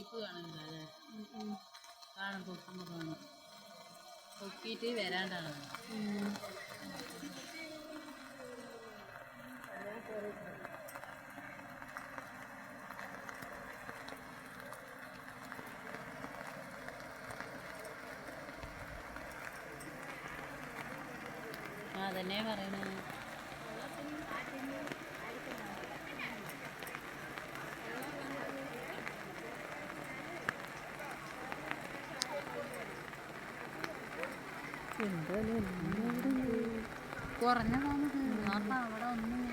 ഇപ്പ് കാണുന്നില്ല അല്ലേ? കാണും പൊക്കുമ്പോൾ കാണും പൊക്കിയിട്ട് വരാണ്ടാണ് അതന്നെ പറയണേ. കുറഞ്ഞ താമസം അവിടെ അവിടെ